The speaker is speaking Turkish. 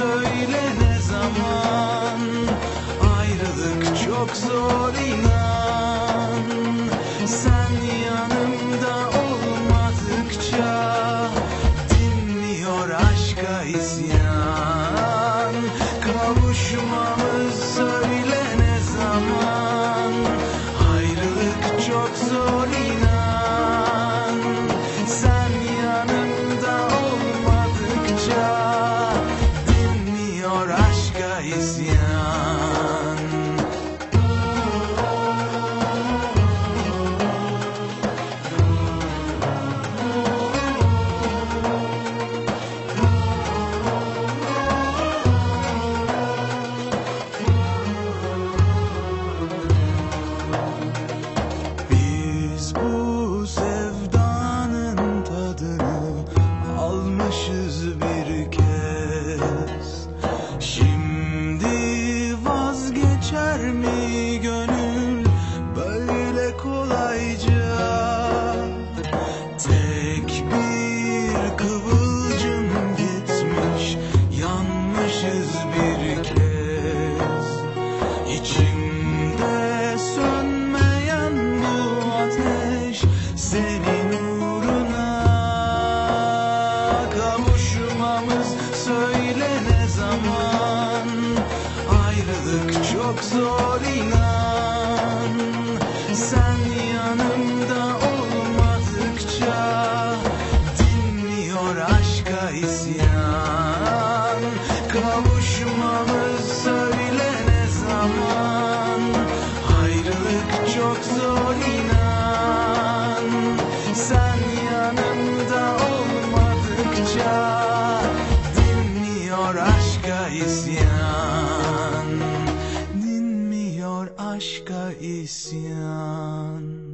söyle ne zaman? Ayrılık çok zor inan. Sen almışız bir kez. Şimdi vazgeçer mi gönül? Böyle kolayca Tek bir kıvılcım gitmiş. Yanmışız bir kez zaman ayrılık çok zor inan. Sen yanımda olmadıkça dinmiyor aşka isyan. Kavuşmamız söyle ne zaman ayrılık çok zor inan aşka isyan